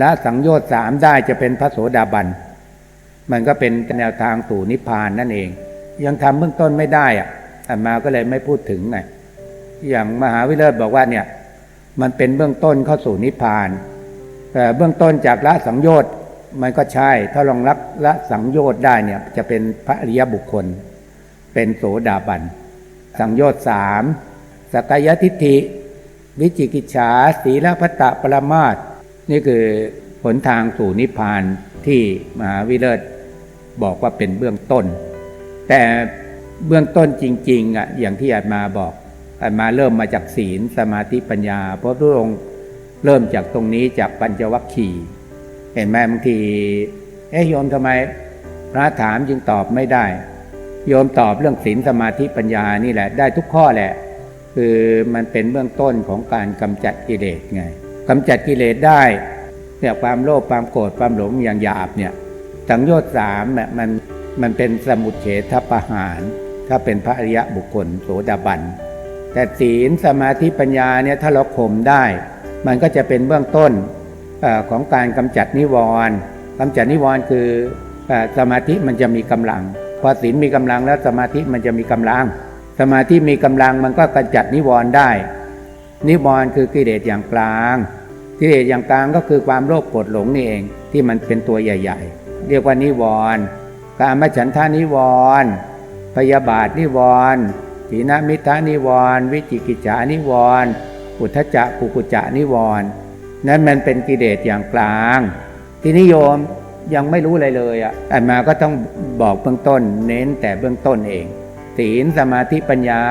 ละสังโยชน์สามได้จะเป็นพระโสดาบัน มันก็เป็นแนวทางสู่นิพพานนั่นเอง ยังทำเบื้องต้นไม่ได้อะอาตมาก็เลยไม่พูดถึงไงอย่างมหาวิเลศบอกว่าเนี่ย มันเป็นเบื้องต้นเข้าสู่นิพพานแต่เบื้องต้นจากละสังโยชน์มันก็ใช่ ถ้าลองรักละสังโยชน์ได้เนี่ยจะเป็นพระอริยบุคคล เป็นโสดาบัน สังโยชน์สามสกายทิฏฐิ วิจิกิจฉาสีลพัตตปรมาส นี่คือหนทางสู่นิพพานที่มหาวิเลศบอกว่าเป็นเบื้องต้น แต่เบื้องต้นจริงๆอะอย่างที่อาจมาบอกอาจมาเริ่มมาจากศีลสมาธิปัญญา เพราะพระองค์เริ่มจากตรงนี้จากปัญจวัคคีย์เห็นไหมบางทีเอ๊ะโยมทำไมพระถามจึงตอบไม่ได้ โยมตอบเรื่องศีลสมาธิปัญญานี่แหละ ได้ทุกข้อแหละ คือมันเป็นเบื้องต้นของการกำจัดกิเลสไง กำจัดกิเลสได้เนี่ยความโลภความโกรธความหลงอย่างหยาบเนี่ยสังโยชน์สามเนี่ยมันมันเป็นสมุทเฉทประหาร ถ้าเป็นพระอริยะบุคคลโสดาบัน แต่ศีลสมาธิปัญญาเนี่ยถ้าเราข่มได้ มันก็จะเป็นเบื้องต้นอของการกำจัดนิวรณ์กำจัดนิวรณ์คืออสมาธิมันจะมีกำลัง พอศีลมีกำลังแล้วสมาธิมันจะมีกำลัง สมาธิมีกำลังมันก็กำจัดนิวรณ์ได้ นิวรณ์คือกิเลสอย่างกลาง กิเลสอย่างกลางก็คือความโลภโกรธหลงนี่เองที่มันเป็นตัวใหญ่ ๆ เรียกว่านิวรณ์กามฉันทานิวรณ์พยาบาทนิวรณ์ถีนมิทานิวรณ์วิจิกิจานิวรณ์อุทจจะกุกุจจะนิวรณ์นั้นมันเป็นกิเลสอย่างกลาง ที่นิยมยังไม่รู้อะไรเลยอะแต่มาก็ต้องบอกเบื้องต้น เน้นแต่เบื้องต้นเอง ศีลสมาธิปัญญา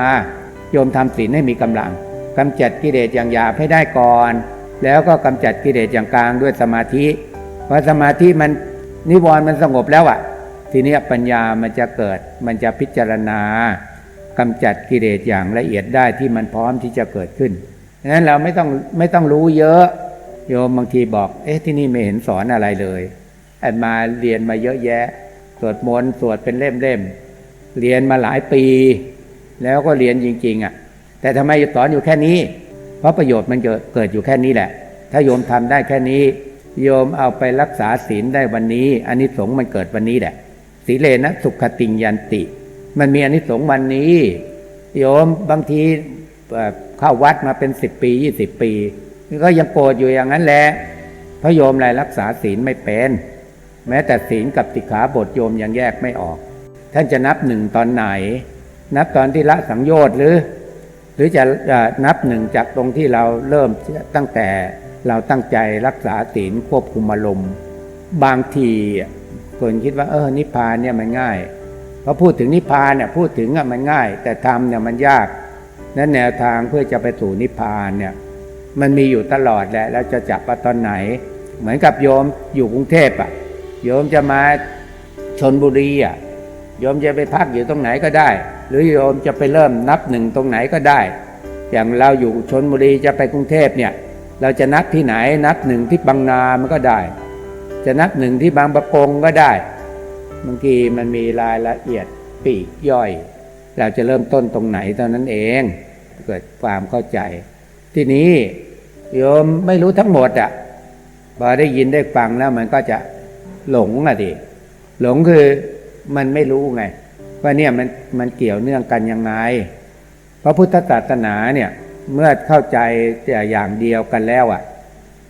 โยมทำศีลให้มีกำลังกำจัดกิเลสอย่างหยาบให้ได้ก่อน แล้วก็กำจัดกิเลสอย่างกลางด้วยสมาธิพอสมาธิมันนิวรณ์มันสงบแล้วอะ่ะ ทีนี้ปัญญามันจะเกิด มันจะพิจารณากำจัดกิเลสอย่างละเอียดได้ที่มันพร้อมที่จะเกิดขึ้นดังนั้นเราไม่ต้องไม่ต้องรู้เยอะ โยมบางทีบอก เอ๊ะที่นี่ไม่เห็นสอนอะไรเลยแอนมาเรียนมาเยอะแยะ สวดมนต์สวดเป็นเล่มๆเรียนมาหลายปี แล้วก็เรียนจริง ๆอะ แต่ทำไมสอนอยู่แค่นี้ เพราะประโยชน์มันเกิดเกิดอยู่แค่นี้แหละ ถ้าโยมทำได้แค่นี้ โยมเอาไปรักษาศีลได้วันนี้อานิสงส์มันเกิดวันนี้แหละสีเลนะสุขติงยันติ มันมีอานิสงส์วันนี้ โยมบางทีเข้าวัดมาเป็นสิบปียี่สิบปี ก็ยังโกรธอยู่อย่างนั้นแหละเพราะโยมอะไรรักษาศีลไม่เป็น แม้แต่ศีลกับติขาบทโยมยังแยกไม่ออก ท่านจะนับหนึ่งตอนไหน นับตอนที่ละสังโยชน์หรือ หรือจะนับหนึ่งจากตรงที่เราเริ่มตั้งแต่เราตั้งใจรักษาศีลควบคุมอารมณ์บางทีคนคิดว่าเออนิพพานเนี่ยมันง่ายพอพูดถึงนิพพานเนี่ยพูดถึงอะมันง่าย แต่ทำเนี่ยมันยากนั้นแนวทางเพื่อจะไปสู่นิพพานเนี่ยมันมีอยู่ตลอดแหละแล้วจะจับว่าตอนไหน เหมือนกับโยมอยู่กรุงเทพอะโยมจะมาชนบุรีอะ โยมจะไปพักอยู่ตรงไหนก็ได้ หรือโยมจะไปเริ่มนับหนึ่งตรงไหนก็ได้ อย่างเราอยู่ชนบุรีจะไปกรุงเทพเนี่ยเราจะนับที่ไหนนับหนึ่งที่บางนามันก็ได้ จะนับหนึ่งที่บางประกงก็ได้บางทีมันมีรายละเอียดปีกย่อย เราจะเริ่มต้นตรงไหนตอนนั้นเองเกิดความเข้าใจ ที่นี้โยมไม่รู้ทั้งหมดอะพอได้ยินได้ฟังแล้วมันก็จะหลงอะดิหลงคือ มันไม่รู้ไง ว่าเนี่ยมันมันเกี่ยวเนื่องกันยังไงพระพุทธศาสนาเนี่ยเมื่อเข้าใจแต่อย่างเดียวกันแล้วอะ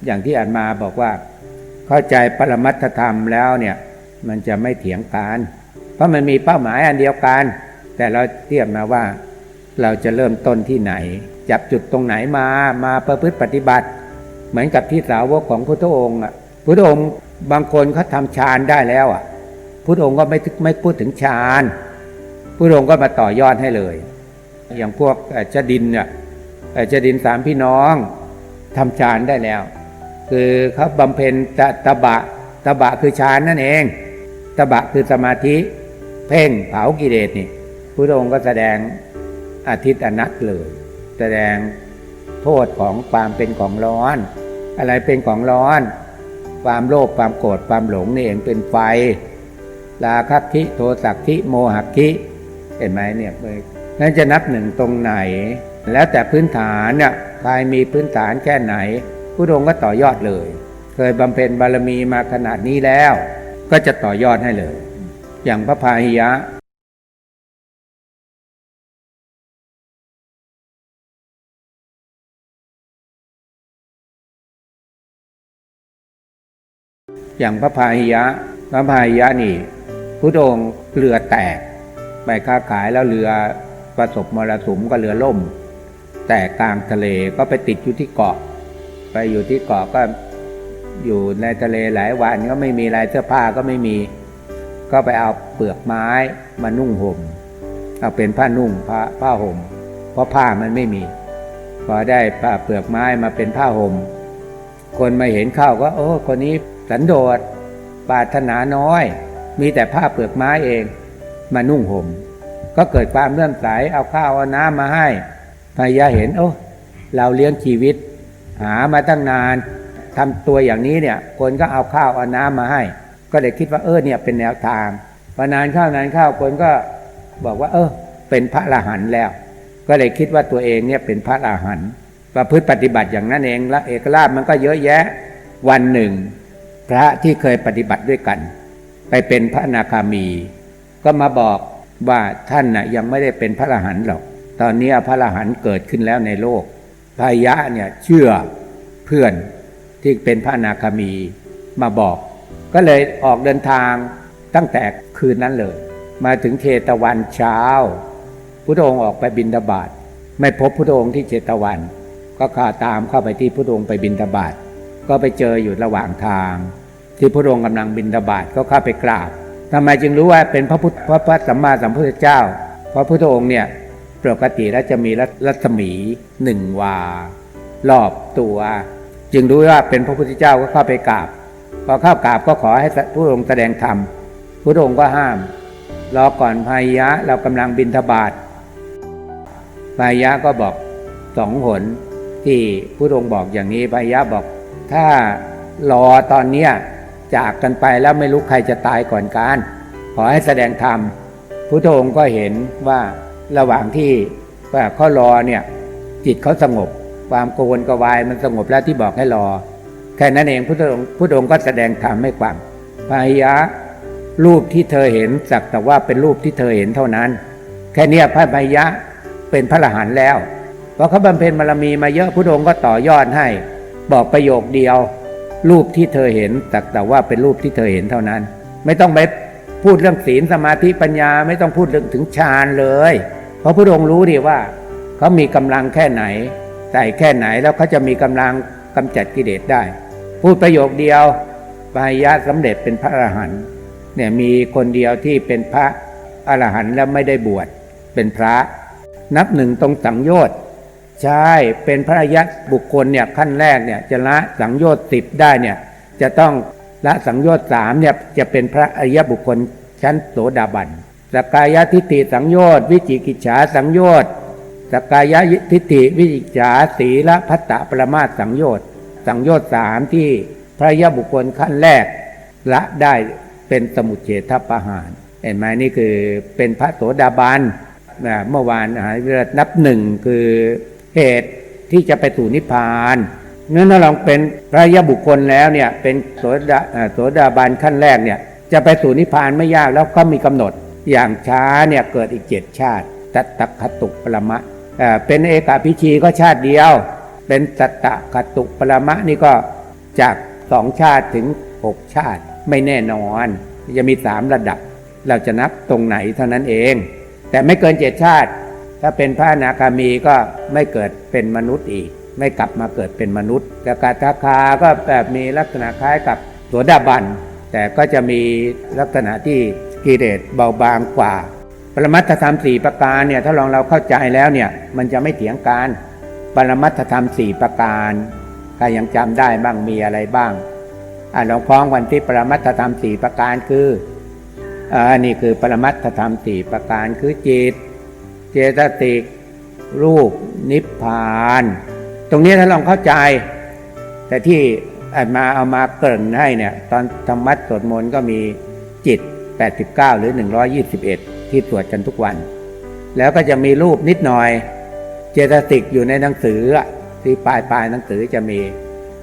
อย่างที่อ่านมาบอกว่า เข้าใจปรมัตถธรรมแล้วเนี่ย มันจะไม่เถียงกันเพราะมันมีเป้าหมายอันเดียวกัน แต่เราเทียบมาว่า เราจะเริ่มต้นที่ไหน จับจุดตรงไหนมามาประพฤติปฏิบัติ เหมือนกับที่สาวกของพุทธองค์อะพุทธองค์บางคนเขาทำฌานได้แล้วอะ พุทธองค์ก็ไม่ไม่พูดถึงฌานพุทธองค์ก็มาต่อยอดให้เลย อย่างพวกเจดินเนี่ยเจดินสามพี่น้องทำฌานได้แล้ว คือเขาบำเพ็ญตะตะบะตะบะคือฌานนั่นเองตะบะคือสมาธิเพ่งเผากิเลสนี่พุทธองค์ก็แสดงอาทิตย์อนัตเลย แสดงโทษของความเป็นของร้อน อะไรเป็นของร้อน ความโลภความโกรธความหลงนี่เองเป็นไฟ ราคะคิโทสักคิโมหะคิเห็นไหมเนี่ยเลยนั้นจะนับหนึ่งตรงไหน แล้วแต่พื้นฐานเนี่ยใครมีพื้นฐานแค่ไหนผู้องค์ก็ต่อยอดเลยเคเคยบำเพ็ญบารมีมาขนาดนี้แล้ว ก็จะต่อยอดให้เลย อย่างพระพาหิยะอย่างพระพาหิยะพระพาหิยะนี่ พุทธองค์เรือแตก ไปค้าขายแล้วเรือประสบมรสุมก็เรือล่ม แตกกลางทะเลก็ไปติดอยู่ที่เกาะ ไปอยู่ที่เกาะก็อยู่ในทะเลหลายวันก็ไม่มีอะไรเสื้อผ้าก็ไม่มี ก็ไปเอาเปลือกไม้มานุ่งห่มเอาเป็นผ้านุ่งผ้าผ้าห่ม เพราะผ้ามันไม่มี พอได้ผ้าเปลือกไม้มาเป็นผ้าห่ม คนมาเห็นเข้าก็ โอ้คนนี้สันโดษปรารถนาน้อย มีแต่ผ้าเปลือกไม้เอง มานุ่งห่ม ก็เกิดความเลื่อมใสเอาข้าวเอาน้ำมาให้ภรรยาเห็นโอ้เราเลี้ยงชีวิต หามาตั้งนานทำตัวอย่างนี้เนี่ย คนก็เอาข้าวเอาน้ำมาให้ ก็เลยคิดว่าเออเนี่ยเป็นแนวทางพอนานข้าวนานข้าวคนก็บอกว่า เออ เป็นพระอรหันต์แล้ว ก็เลยคิดว่าตัวเองเนี่ยเป็นพระอรหันต์ประพฤติปฏิบัติอย่างนั้นเองและเอกราชมันก็เยอะแยะวันหนึ่ง พระที่เคยปฏิบัติด้วยกัน ไปเป็นพระนาคามี ก็มาบอกว่าท่านน่ะยังไม่ได้เป็นพระอรหันต์หรอก ตอนนี้พระอรหันต์เกิดขึ้นแล้วในโลกพายะเนี่ยเชื่อเพื่อนที่เป็นพระนาคามีมาบอก ก็เลยออกเดินทางตั้งแต่คืนนั้นเลย มาถึงเชตวันเช้าพุทธองค์ออกไปบินทบาทไม่พบพุทธองค์ที่เชตวัน ก็ข้าตามเข้าไปที่พุทธองค์ไปบินทบาทก็ไปเจออยู่ระหว่างทาง ที่พระองค์กำลังบินทบาทก็เข้าไปกราบทำไมจึงรู้ว่าเป็นพระพุทธพระพระสัมมาสัมพุทธเจ้า เพราะพระองค์เนี่ยปกติแล้วจะมีรัศมีหนึ่งวา รอบตัว จึงรู้ว่าเป็นพระพุทธเจ้าก็เข้าไปกราบพอเข้ากราบก็ขอให้พระองค์แสดงธรรมพระองค์ก็ห้ามรอก่อนพายะเรากำลังบินทบาทพายะก็บอกสองหนที่พระองค์บอกอย่างนี้พายะบอก ถ้ารอตอนเนี้ย จากกันไปแล้วไม่รู้ใครจะตายก่อนการ ขอให้แสดงธรรมพุทโธงก็เห็นว่าระหว่างที่ว่าเขารอเนี่ยจิตเขาสงบ ความโกวนกวายมันสงบแล้วที่บอกให้รอ แค่นั้นเองพุทธองค์พุทธองค์ก็แสดงธรรมให้ฟังพายะรูปที่เธอเห็นสักแต่ว่าเป็นรูปที่เธอเห็นเท่านั้น แค่นี้พระพายะเป็นพระอรหันต์แล้วเพราะเขาบำเพ็ญบารมีมาเยอะพุทธองค์ก็ต่อยอดให้ บอกประโยคเดียว รูปที่เธอเห็นสักแต่ว่าเป็นรูปที่เธอเห็นเท่านั้น ไม่ต้องไปพูดเรื่องศีลสมาธิปัญญาไม่ต้องพูดเรื่องถึงฌานเลย เพราะพระองค์รู้ดีว่า เขามีกำลังแค่ไหนใส่แค่ไหนแล้วเขาจะมีกำลังกำจัดกิเลสได้ พูดประโยคเดียวปายะสำเร็จเป็นพระอรหันต์เนี่ยมีคนเดียวที่เป็นพระอรหันต์แล้วไม่ได้บวชเป็นพระ นับหนึ่งตรงสังโยชน์ ใช่เป็นพระอริยบุคคลเนี่ยขั้นแรกเนี่ยจะละสังโยชน์สิบได้เนี่ยจะต้องละสังโยชน์สามเนี่ยจะเป็นพระอริยบุคคลชั้นโสดาบันสกายทิฏฐิสังโยชน์วิจิกิจฉาสังโยชน์สกายทิฏฐิวิจิกิจฉาสีละพัตตปรมาสังโยชน์สังโยชน์สามที่พระอริบุคคลขั้นแรกละได้เป็นสมุทเฉทประหาร เห็นไหมนี่คือเป็นพระโสดาบันนะเมื่อวานหาเวลานับหนึ่งคือ เหตุที่จะไปสู่นิพพานเนื่องถ้าลองเป็นพระยะบุคคลแล้วเนี่ยเป็นโสดาโสดาบันขั้นแรกเนี่ยจะไปสู่นิพพานไม่ยากแล้วก็มีกำหนดอย่างช้าเนี่ยเกิดอีกเจ็ดชาติตัตตคตุปรมะเป็นเอกาพิชีก็ชาติเดียว เป็นตัตตคตุปรมะนี่ก็จากสองชาติถึงหกชาติไม่แน่นอน จะมีสามระดับ เราจะนับตรงไหนเท่านั้นเอง แต่ไม่เกินเจ็ดชาติ ถ้าเป็นพระอนาคามีก็ไม่เกิดเป็นมนุษย์อีก ไม่กลับมาเกิดเป็นมนุษย์กกาทาคาก็แบบมีลักษณะคล้ายกับตัวดาบัน แต่ก็จะมีลักษณะที่กิเลสเบาบางกว่า ปรมัตถธรรมสี่ประการเนี่ยถ้าลองเราเข้าใจแล้วเนี่ยมันจะไม่เถียงกันปรมัตถธรรมสี่ประการใครยังจำได้บ้างมีอะไรบ้างอ่าลองฟ้องวันที่ปรมัตถธรรมสี่ประการคืออ่านี่คือปรมัตถธรรมสี่ประการคือจิต เจตติก รูปนิพพาน ตรงนี้ถ้าลองเข้าใจ แต่ที่อาจมาเอามาเกริ่นให้เนี่ยตอนธรรมัดสวดมนต์ก็มีจิต 89 หรือ 121 ที่ตรวจกันทุกวัน แล้วก็จะมีรูปนิดหน่อย เจตติกอยู่ในหนังสือที่ปลายปลายหนังสือจะมี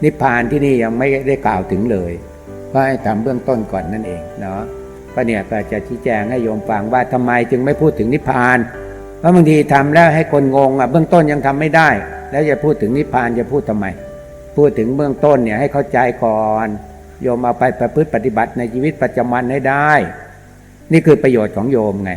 นิพพานที่นี่ยังไม่ได้กล่าวถึงเลยก็ให้ทำเบื้องต้นก่อนนั่นเองเนาะก็เนี่ยก็จะชี้แจงให้โยมฟังว่าทำไมจึงไม่พูดถึงนิพพาน เพราะบางทีทำแล้วให้คนงงอะเบื้องต้นยังทำไม่ได้ แล้วจะพูดถึงนิพพานจะพูดทำไม พูดถึงเบื้องต้นเนี่ยให้เข้าใจก่อนโยมเอาไปประพฤติปฏิบัติในชีวิตประจำวันให้ได้ นี่คือประโยชน์ของโยมไง